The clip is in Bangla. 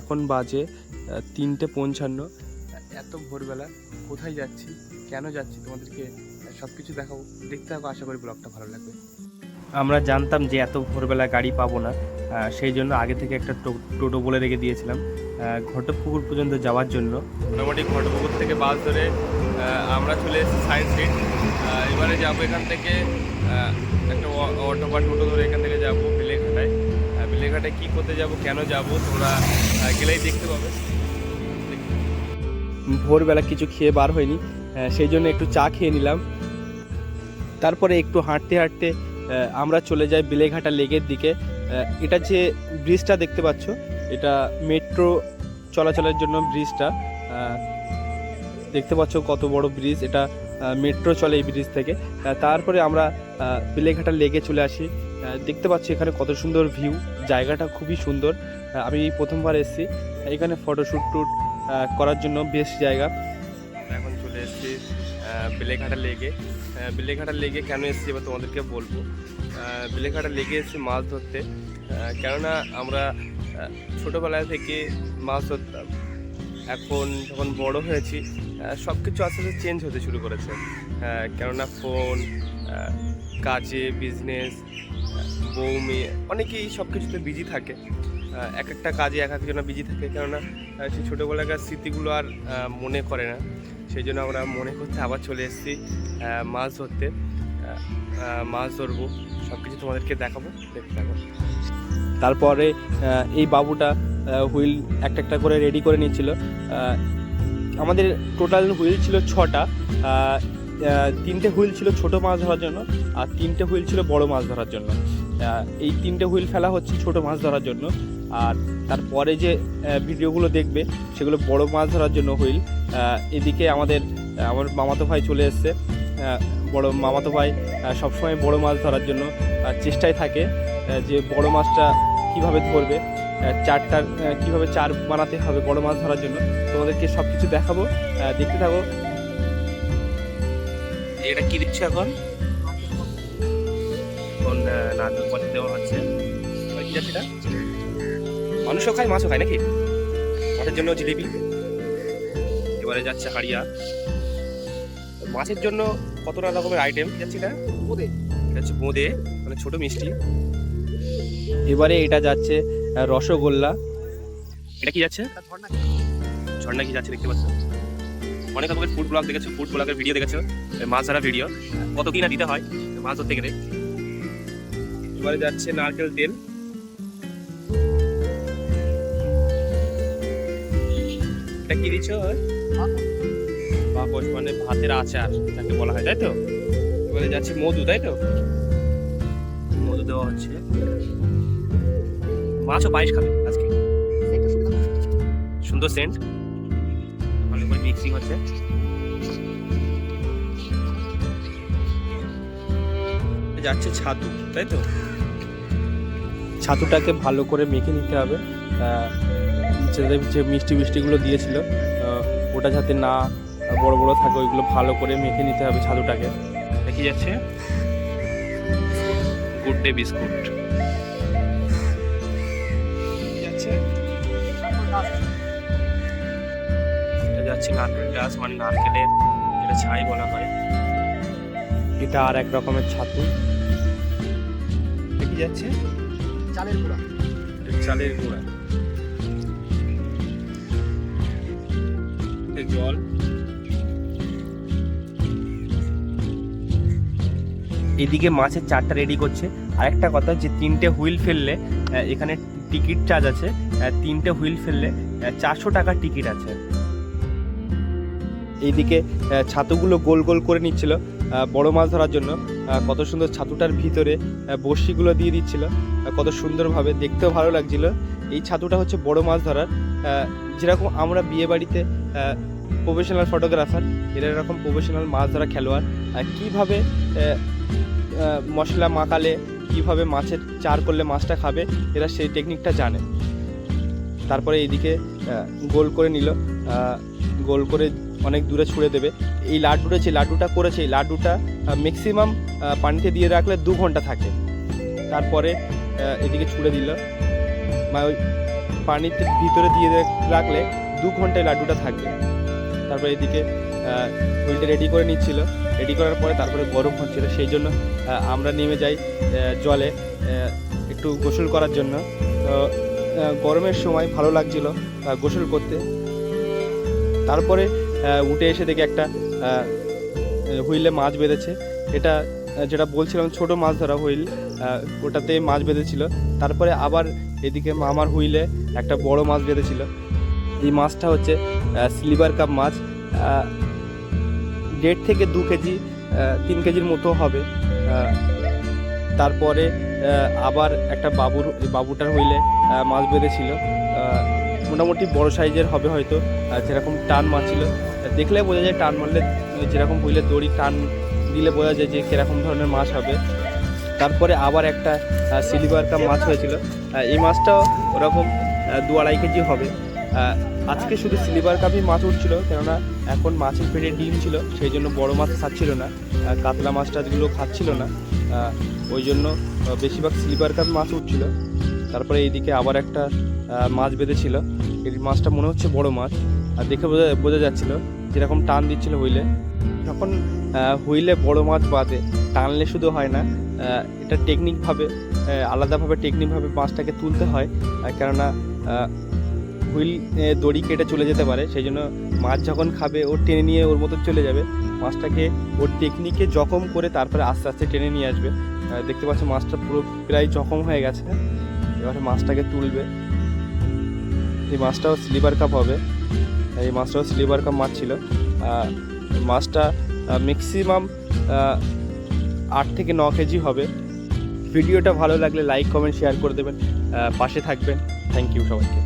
এখন বাজে তিনটে পঞ্চান্ন। এত ভোরবেলা কোথায় যাচ্ছি? কেন যাচ্ছি? তোমাদেরকে সব কিছু দেখাবো। দেখতে থাকো আশা করি ব্লগটা ভালো লাগবে। আমরা জানতাম যে এত ভোরবেলা গাড়ি পাবো না সেই জন্য আগে থেকে একটা টোটো বলে রেখে দিয়েছিলাম। আহ, ঘটকপুকুর পর্যন্ত যাওয়ার জন্য। মোটামুটি ঘটকপুকুর থেকে বাস ধরে আমরা চলে এসেছি সায়েন্স এবারে যাব এখান থেকে একটা অটো বা টোটো ধরে এখান থেকে যাব। বেলেঘাটায় কী করতে যাব, কেন যাব, তোমরা গেলেই দেখতে পাবে। ভোরবেলা কিছু খেয়ে বার হয়নি সেই জন্য একটু চা খেয়ে নিলাম। তারপরে একটু হাঁটতে হাঁটতে আমরা চলে যাই বেলেঘাটা লেগের দিকে। এটা যে ব্রিজটা দেখতে পাচ্ছ, এটা মেট্রো চলাচলের জন্য ব্রিজটা। দেখতে পাচ্ছ কত বড় ব্রিজ, এটা মেট্রো চলে এই ব্রিজ থেকে। তারপরে আমরা বেলেঘাটা লেকে চলে আসি। দেখতে পাচ্ছি এখানে কত সুন্দর ভিউ জায়গাটা খুবই সুন্দর। আমি প্রথমবার এসেছি। এখানে ফটোশ্যুট টুট করার জন্য বেস্ট জায়গা। এখন চলে এসেছি বেলেঘাটা লেগে বেলেঘাটা লেগে কেন এসেছি এবার তোমাদেরকে বলব। বেলেঘাটা লেগে এসেছি মাছ ধরতে। কেননা আমরা ছোটোবেলা থেকে মাছ ধরতাম। এখন যখন বড় হয়েছি সব কিছু আস্তে আস্তে চেঞ্জ হতে শুরু করেছে। কেননা ফোন কাজে বিজনেস বউ মেয়ে অনেকেই সব কিছুতে বিজি থাকে এক একটা কাজে এক একজন বিজি থাকে কেননা সেই ছোটোবেলাকার স্মৃতিগুলো আর মনে করে না। সেই জন্য আমরা মনে করতে আবার চলে এসেছি মাছ ধরতে। মাছ ধরবো সব কিছু তোমাদেরকে দেখাবো দেখতে থাকো। তারপরে এই বাবুটা হুইল একটা একটা করে রেডি করে নিচ্ছিল আহ, আমাদের টোটাল হুইল ছিল ছটা। তিনটে হুইল ছিল ছোট মাছ ধরার জন্য আর তিনটে হুইল ছিল বড় মাছ ধরার জন্য। এই তিনটে হুইল ফেলা হচ্ছে ছোট মাছ ধরার জন্য। আর তারপরে যে ভিডিওগুলো দেখবে, সেগুলো বড় মাছ ধরার জন্য হুইল এদিকে আমাদের আমার মামাতো ভাই চলে এসছে। বড় মামাতো ভাই সবসময় বড় মাছ ধরার জন্য চেষ্টায় থাকে যে বড় মাছটা কীভাবে ধরবে। চারটার কীভাবে চার বানাতে হবে বড় মাছ ধরার জন্য তোমাদেরকে সব কিছু দেখাবো দেখতে থাকো। এটা কি দিচ্ছে এখন? এখন নারকেল পচা দেওয়া হচ্ছে। যাচ্ছে মানুষও খায় মাছও খায় নাকি? মাছের জন্য জিলিপি। এবারে যাচ্ছে হাড়িয়া। মাছের জন্য কত না রকমের আইটেম যাচ্ছে এটা বোঁদে। এটা হচ্ছে বোঁদে মানে ছোট মিষ্টি। এবারে এটা যাচ্ছে রসগোল্লা। এটা কি যাচ্ছে? ঝর্ণা ঝর্ণা কি যাচ্ছে দেখতে পাচ্ছ? অনেক রকমের ফুড ব্লগ দেখেছ ফুড ব্লগের ভিডিও দেখেছ মাছ ধরা ভিডিও কত কি না দিতে হয় মাছ ধরতে গেলে। এবারে যাচ্ছে নারকেল তেল। এটা কি দিচ্ছ? বাকস মানে ভাতের আচার যাকে বলা হয় তাই তো? এবারে যাচ্ছে মধু তাই তো? মধু দেওয়া হচ্ছে। মাছও পায়েস খাবে আজকে। সুন্দর সেন্ট। ভালো করে মিক্সিং হচ্ছে। যাচ্ছে ছাতু তাই তো? ছাতুটাকে ভালো করে মেখে নিতে হবে। যে মিষ্টি মিষ্টিগুলো দিয়েছিল ওটা যাতে না বড় বড় থাকে ওইগুলো ভালো করে মেখে নিতে হবে ছাতুটাকে। দেখি যাচ্ছে। Good Day biscuit. এটা যাচ্ছে নারকেল গাছ মানে নারকেলের যেটা ছাই বলা হয়। এটা আর এক রকমের ছাতু। কি যাচ্ছে? চালের গুঁড়া। চালের গুঁড়া। জল। এদিকে মাছের চারটা রেডি করছে। আরেকটা কথা যে তিনটে হুইল ফেললে এখানে টিকিট চার্জ আছে তিনটে হুইল ফেললে চারশো টাকার টিকিট আছে। এইদিকে ছাতুগুলো গোল গোল করে নিচ্ছিল বড় মাছ ধরার জন্য। কত সুন্দর ছাতুটার ভিতরে বড়শিগুলো দিয়ে দিচ্ছিল কত সুন্দরভাবে। দেখতেও ভালো লাগছিল। এই ছাতুটা হচ্ছে বড় মাছ ধরার। যেরকম আমরা বিয়ে বাড়িতে প্রফেশনাল ফটোগ্রাফার এরা এরকম প্রফেশনাল মাছ ধরা খেলোয়াড় কীভাবে মশলা মাখালে কীভাবে মাছের চার করলে মাছটা খাবে, এরা সেই টেকনিকটা জানে। তারপরে এইদিকে গোল করে নিল। গোল করে অনেক দূরে ছুঁড়ে দেবে। এই লাড্ডুটা যে লাড্ডুটা করেছে, এই লাড্ডুটা ম্যাক্সিমাম পানিতে দিয়ে রাখলে দু ঘণ্টা থাকে। তারপরে এদিকে ছুঁড়ে দিল। বা ওই পানিতে ভিতরে দিয়ে রাখলে দু ঘন্টায় লাড্ডুটা থাকবে। তারপরে এদিকে হুইলটা রেডি করে নিচ্ছিল। রেডি করার পরে তারপরে গরম হচ্ছিল। সেই জন্য আমরা নেমে যাই জলে একটু গোসল করার জন্য। তো গরমের সময় ভালো লাগছিল গোসল করতে। তারপরে উঠে এসে দেখি একটা হুইলে মাছ বেঁধেছে। এটা যেটা বলছিলাম, ছোট মাছ ধরা হুইল ওটাতে মাছ বেঁধেছিল। তারপরে আবার এদিকে মামার হুইলে একটা বড় মাছ বেঁধেছিল। এই মাছটা হচ্ছে স্লিভার কাপ মাছ। দেড় থেকে দু কেজি তিন কেজির মতো হবে। তারপরে আবার একটা বাবুর বাবুটার হইলে মাছ বেঁধেছিল। মোটামুটি বড় সাইজের হবে হয়তো যেরকম টান মাছ ছিল দেখলে বোঝা যায় টান মারলে যেরকম হইলে দড়ি টান দিলে বোঝা যায় যে কীরকম ধরনের মাছ হবে। তারপরে আবার একটা সিলিভার কাপ মাছ হয়েছিল। এই মাছটাও ওরকম দু আড়াই কেজি হবে। আজকে শুধু সিলিভার কাপই মাছ উঠছিল কেননা এখন মাছের পেটে ডিম ছিল সেই জন্য বড় মাছ খাচ্ছিল না কাতলা মাছ টাছগুলো খাচ্ছিল না ওই জন্য বেশিরভাগ স্লিপার কাপ মাছ উঠছিল। তারপরে এইদিকে আবার একটা মাছ বেঁধেছিল এই মাছটা মনে হচ্ছে বড় মাছ আর দেখে বোঝা বোঝা যাচ্ছিল যেরকম টান দিচ্ছিল হুইলে। আহ, হুইলে বড় মাছ বাঁধে টানলে শুধু হয় না এটা টেকনিকভাবে আলাদাভাবে টেকনিকভাবে মাছটাকে তুলতে হয় কেননা হুইল দড়ি কেটে চলে যেতে পারে। সেই জন্য মাছ যখন খাবে, ও টেনে নিয়ে ওর মতো চলে যাবে। মাছটাকে ওর টেকনিকে জখম করে তারপরে আস্তে আস্তে টেনে নিয়ে আসবে। দেখতে পাচ্ছ মাছটা পুরো প্রায় জখম হয়ে গেছে। এবারে মাছটাকে তুলবে। এই মাছটাও স্লিপার কাপ হবে। এই মাছটাও স্লিপার কাপ মাছ ছিল মাছটা ম্যাক্সিমাম আট থেকে ন কেজি হবে। ভিডিওটা ভালো লাগলে লাইক কমেন্ট শেয়ার করে দেবেন। পাশে থাকবেন। থ্যাংক ইউ সবাইকে।